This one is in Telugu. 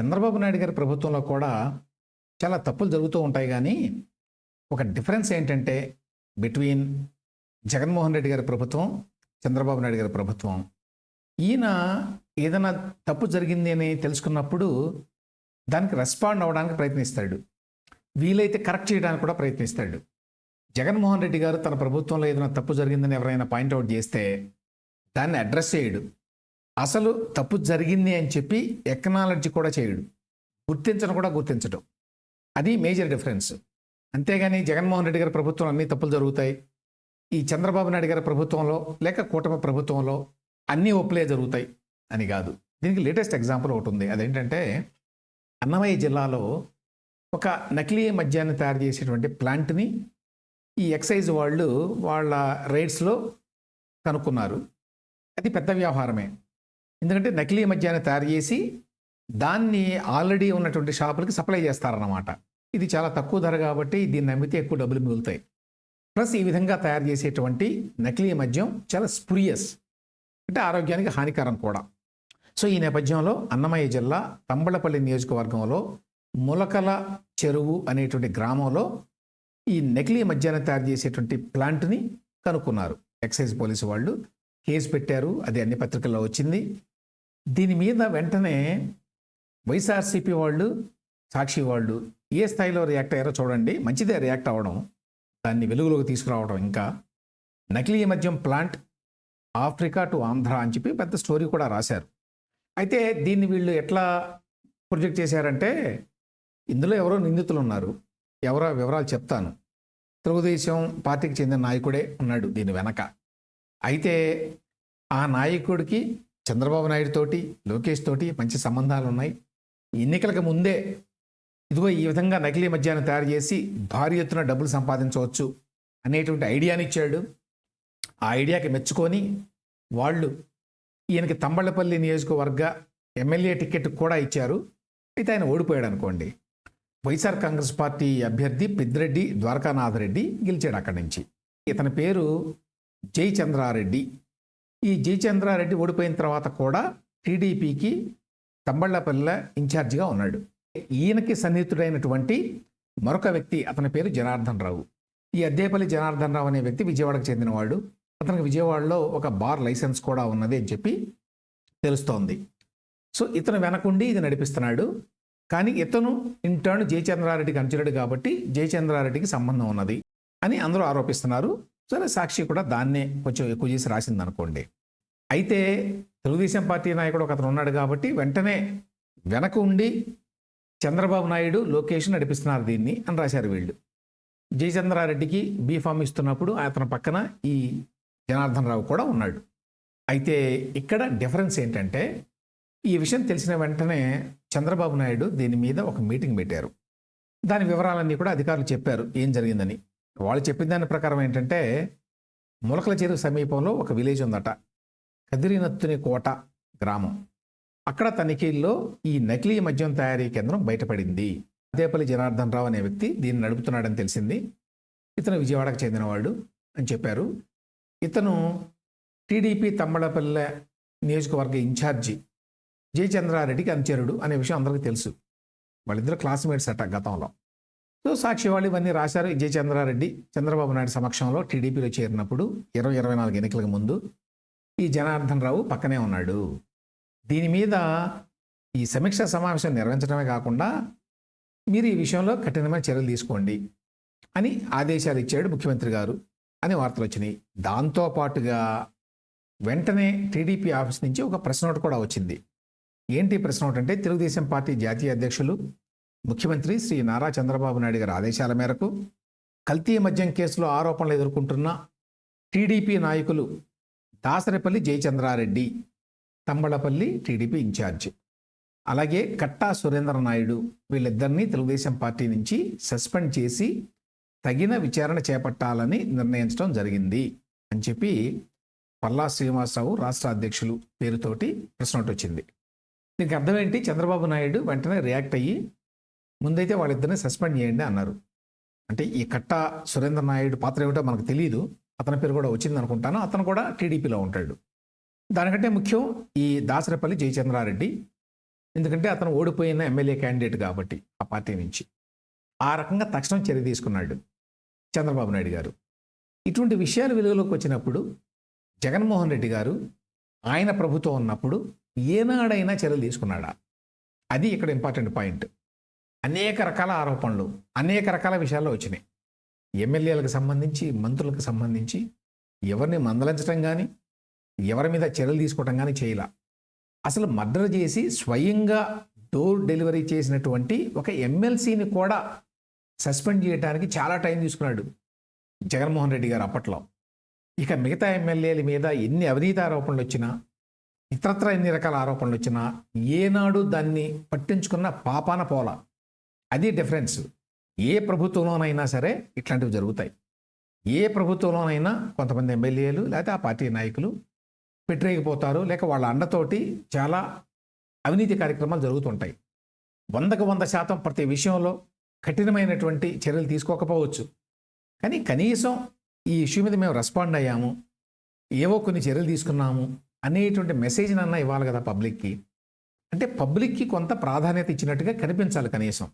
చంద్రబాబు నాయుడు గారి ప్రభుత్వంలో కూడా చాలా తప్పులు జరుగుతూ ఉంటాయి కానీ ఒక డిఫరెన్స్ ఏంటంటే బిట్వీన్ జగన్మోహన్ రెడ్డి గారి ప్రభుత్వం చంద్రబాబు నాయుడు గారి ప్రభుత్వం. ఈయన ఏదైనా తప్పు జరిగింది అని తెలుసుకున్నప్పుడు దానికి రెస్పాండ్ అవ్వడానికి ప్రయత్నిస్తాడు. వీలైతే కరెక్ట్ చేయడానికి కూడా ప్రయత్నిస్తాడు. జగన్మోహన్ రెడ్డి గారు తన ప్రభుత్వంలో ఏదైనా తప్పు జరిగిందని ఎవరైనా పాయింట్అవుట్ చేస్తే దాన్ని అడ్రస్ చేయడు. అసలు తప్పు జరిగింది అని చెప్పి ఎక్నాలజీ కూడా చేయడు. గుర్తించడం కూడా గుర్తించడం. అది మేజర్ డిఫరెన్స్. అంతేగాని జగన్మోహన్ రెడ్డి గారి ప్రభుత్వంలో అన్ని తప్పులు జరుగుతాయి. ఈ చంద్రబాబు నాయుడు గారి ప్రభుత్వంలో లేక కూటమి ప్రభుత్వంలో అన్నీ ఒప్పులే జరుగుతాయి అని కాదు. దీనికి లేటెస్ట్ ఎగ్జాంపుల్ ఒకటి ఉంది. అదేంటంటే అన్నమయ్య జిల్లాలో ఒక నకిలీ మద్యాన్ని తయారు చేసేటువంటి ప్లాంట్ని ఈ ఎక్సైజ్ వాళ్ళు వాళ్ళ రైడ్స్లో కనుక్కున్నారు. అది పెద్ద వ్యవహారమే. ఎందుకంటే నకిలీ మద్యాన్ని తయారు చేసి దాన్ని ఆల్రెడీ ఉన్నటువంటి షాపులకి సప్లై చేస్తారన్నమాట. ఇది చాలా తక్కువ ధర కాబట్టి దీన్ని అమ్మితే ఎక్కువ డబ్బులు మిగులుతాయి. ప్లస్ ఈ విధంగా తయారు చేసేటువంటి నకిలీ మద్యం చాలా స్పురియస్ అంటే ఆరోగ్యానికి హానికరం కూడా. సో ఈ నేపథ్యంలో అన్నమయ్య జిల్లా తంబళపల్లి నియోజకవర్గంలో ములకల చెరువు అనేటువంటి గ్రామంలో ఈ నకిలీ మద్యాన్ని తయారు చేసేటువంటి ప్లాంట్ని కనుక్కున్నారు. ఎక్సైజ్ పోలీసు వాళ్ళు కేసు పెట్టారు అది అన్ని పత్రికల్లో వచ్చింది. దీని మీద వెంటనే వైఎస్ఆర్సీపీ వాళ్ళు సాక్షి వాళ్ళు ఏ స్థాయిలో రియాక్ట్ అయ్యారో చూడండి. మంచిదే రియాక్ట్ అవ్వడం దాన్ని వెలుగులోకి తీసుకురావడం ఇంకా. నకిలీ మద్యం ప్లాంట్ ఆఫ్రికా టు ఆంధ్ర అని చెప్పి పెద్ద స్టోరీ కూడా రాశారు. అయితే దీన్ని వీళ్ళు ఎట్లా ప్రొజెక్ట్ చేశారంటే ఇందులో ఎవరో నిందితులు ఉన్నారు ఎవరో వివరాలు చెప్తాను. తెలుగుదేశం పార్టీకి చెందిన నాయకుడే ఉన్నాడు దీని వెనక. అయితే ఆ నాయకుడికి చంద్రబాబు నాయుడు తోటి లోకేష్ తోటి మంచి సంబంధాలు ఉన్నాయి ఎన్నికలకు ముందే ఇదిగో ఈ విధంగా నకిలీ మద్యాన్ని తయారు చేసి భారీ ఎత్తున డబ్బులు సంపాదించవచ్చు అనేటువంటి ఐడియాని ఇచ్చాడు. ఆ ఐడియాకి మెచ్చుకొని వాళ్ళు ఈయనకి తంబళ్ళపల్లి నియోజకవర్గ ఎమ్మెల్యే టికెట్ కూడా ఇచ్చారు. అయితే ఆయన ఓడిపోయాడు అనుకోండి. వైఎస్ఆర్ కాంగ్రెస్ పార్టీ అభ్యర్థి పెద్దిరెడ్డి ద్వారకానాథరెడ్డి గెలిచాడు అక్కడి నుంచి. ఇతని పేరు జయచంద్రారెడ్డి. ఈ జయచంద్రారెడ్డి ఓడిపోయిన తర్వాత కూడా టీడీపీకి తంబళ్ళపల్లె ఇన్ఛార్జిగా ఉన్నాడు. ఈయనకి సన్నిహితుడైనటువంటి మరొక వ్యక్తి అతని పేరు జనార్దన్ రావు. ఈ అద్దేపల్లి జనార్దన్ రావు అనే వ్యక్తి విజయవాడకు చెందినవాడు. అతనికి విజయవాడలో ఒక బార్ లైసెన్స్ కూడా ఉన్నది అని చెప్పి తెలుస్తోంది. సో ఇతను వెనకుండి ఇది నడిపిస్తున్నాడు. కానీ ఇతను ఇంటర్న్ జయచంద్రారెడ్డికి అనుచరుడు కాబట్టి జయచంద్రారెడ్డికి సంబంధం ఉన్నది అని అందరూ ఆరోపిస్తున్నారు. సరే సాక్షి కూడా దాన్నే కొంచెం ఎక్కువ చేసి రాసింది అనుకోండి అయితే తెలుగుదేశం పార్టీ నాయకుడు ఒక అతను ఉన్నాడు కాబట్టి వెంటనే వెనక ఉండి చంద్రబాబు నాయుడు లోకేష్ నడిపిస్తున్నారు దీన్ని అని రాశారు వీళ్ళు. జయచంద్రారెడ్డికి బీఫామ్ ఇస్తున్నప్పుడు అతని పక్కన ఈ జనార్దన్ రావు కూడా ఉన్నాడు. అయితే ఇక్కడ డిఫరెన్స్ ఏంటంటే ఈ విషయం తెలిసిన వెంటనే చంద్రబాబు నాయుడు దీని మీద ఒక మీటింగ్ పెట్టారు. దాని వివరాలన్నీ కూడా అధికారులు చెప్పారు ఏం జరిగిందని. వాళ్ళు చెప్పిన దాని ప్రకారం ఏంటంటే ములకల చెరువు సమీపంలో ఒక విలేజ్ ఉందట. కదిరినత్తుని కోట గ్రామం. అక్కడ తనిఖీల్లో ఈ నకిలీ మద్యం తయారీ కేంద్రం బయటపడింది. అదేపల్లి జనార్దన్ రావు అనే వ్యక్తి దీన్ని నడుపుతున్నాడని తెలిసింది. ఇతను విజయవాడకు చెందినవాడు అని చెప్పారు. ఇతను టీడీపీ తమ్మడపల్లె నియోజకవర్గ ఇన్ఛార్జి జయచంద్రారెడ్డికి అనుచరుడు అనే విషయం అందరికీ తెలుసు. వాళ్ళిద్దరు క్లాస్మేట్స్ అట గతంలో. సో సాక్షి వాళ్ళు ఇవన్నీ రాశారు. జయచంద్రారెడ్డి చంద్రబాబు నాయుడు సమక్షంలో టీడీపీలో చేరినప్పుడు ఇరవై ఇరవై నాలుగు ఎన్నికలకు ముందు ఈ జనార్దన్ రావు పక్కనే ఉన్నాడు. దీని మీద ఈ సమీక్ష సమావేశం నిర్వహించడమే కాకుండా మీరు ఈ విషయంలో కఠినమైన చర్యలు తీసుకోండి అని ఆదేశాలు ఇచ్చాడు ముఖ్యమంత్రి గారు అని వార్తలు వచ్చినాయి. దాంతోపాటుగా వెంటనే టీడీపీ ఆఫీస్ నుంచి ఒక ప్రెస్ నోట్ కూడా వచ్చింది. ఏంటి ప్రెస్ నోట్ అంటే తెలుగుదేశం పార్టీ జాతీయ అధ్యక్షులు ముఖ్యమంత్రి శ్రీ నారా చంద్రబాబు నాయుడు గారి ఆదేశాల మేరకు కల్తీ మద్యం కేసులో ఆరోపణలు ఎదుర్కొంటున్న టీడీపీ నాయకులు దాసరిపల్లి జయచంద్రారెడ్డి తంబళపల్లి టీడీపీ ఇన్ఛార్జ్. అలాగే కట్టా సురేంద్ర నాయుడు వీళ్ళిద్దరినీ తెలుగుదేశం పార్టీ నుంచి సస్పెండ్ చేసి తగిన విచారణ చేపట్టాలని నిర్ణయించడం జరిగింది అని చెప్పి పల్లా శ్రీనివాసరావు రాష్ట్ర అధ్యక్షులు పేరుతోటి ప్రశ్న వచ్చింది. దీనికి అర్థం ఏంటి? చంద్రబాబు నాయుడు వెంటనే రియాక్ట్ అయ్యి ముందైతే వాళ్ళిద్దరిని సస్పెండ్ చేయండి అన్నారు. అంటే ఈ కట్ట సురేంద్ర నాయుడు పాత్ర ఏమిటో మనకు తెలియదు అతని పేరు కూడా వచ్చింది అనుకుంటాను. అతను కూడా టీడీపీలో ఉంటాడు. దానికంటే ముఖ్యం ఈ దాసరపల్లి జయచంద్రారెడ్డి. ఎందుకంటే అతను ఓడిపోయిన ఎమ్మెల్యే క్యాండిడేట్ కాబట్టి ఆ పార్టీ నుంచి. ఆ రకంగా తక్షణం చర్య తీసుకున్నాడు చంద్రబాబు నాయుడు గారు. ఇటువంటి విషయాలు వెలుగులోకి వచ్చినప్పుడు జగన్మోహన్ రెడ్డి గారు ఆయన ప్రభుత్వం ఉన్నప్పుడు ఏనాడైనా చర్యలు తీసుకున్నాడా? అది ఇక్కడ ఇంపార్టెంట్ పాయింట్. అనేక రకాల ఆరోపణలు అనేక రకాల విషయాల్లో వచ్చినాయి. ఎమ్మెల్యేలకు సంబంధించి మంత్రులకు సంబంధించి ఎవరిని మందలించడం కానీ ఎవరి మీద చర్యలు తీసుకోవడం కానీ చేయలా. అసలు మర్డర్ చేసి స్వయంగా డోర్ డెలివరీ చేసినటువంటి ఒక ఎమ్మెల్సీని కూడా సస్పెండ్ చేయడానికి చాలా టైం తీసుకున్నాడు జగన్మోహన్ రెడ్డి గారు అప్పట్లో. ఇక మిగతా ఎమ్మెల్యేల మీద ఎన్ని అవినీతి ఆరోపణలు వచ్చినా ఇతరత్ర ఎన్ని రకాల ఆరోపణలు వచ్చినా ఏనాడు దాన్ని పట్టించుకున్న పాపాన పోల. అది డిఫరెన్స్. ఏ ప్రభుత్వంలోనైనా సరే ఇట్లాంటివి జరుగుతాయి. ఏ ప్రభుత్వంలోనైనా కొంతమంది ఎమ్మెల్యేలు లేకపోతే ఆ పార్టీ నాయకులు పెట్టరేగిపోతారు. లేక వాళ్ళ అండతోటి చాలా అవినీతి కార్యక్రమాలు జరుగుతుంటాయి. వందకు వంద శాతం ప్రతి విషయంలో కఠినమైనటువంటి చర్యలు తీసుకోకపోవచ్చు. కానీ కనీసం ఈ ఇష్యూ మీద మేము రెస్పాండ్ అయ్యాము. ఏవో కొన్ని చర్యలు తీసుకున్నాము అనేటువంటి మెసేజ్ అన్న ఇవ్వాలి కదా పబ్లిక్కి. అంటే పబ్లిక్కి కొంత ప్రాధాన్యత ఇచ్చినట్టుగా కనిపించాలి కనీసం.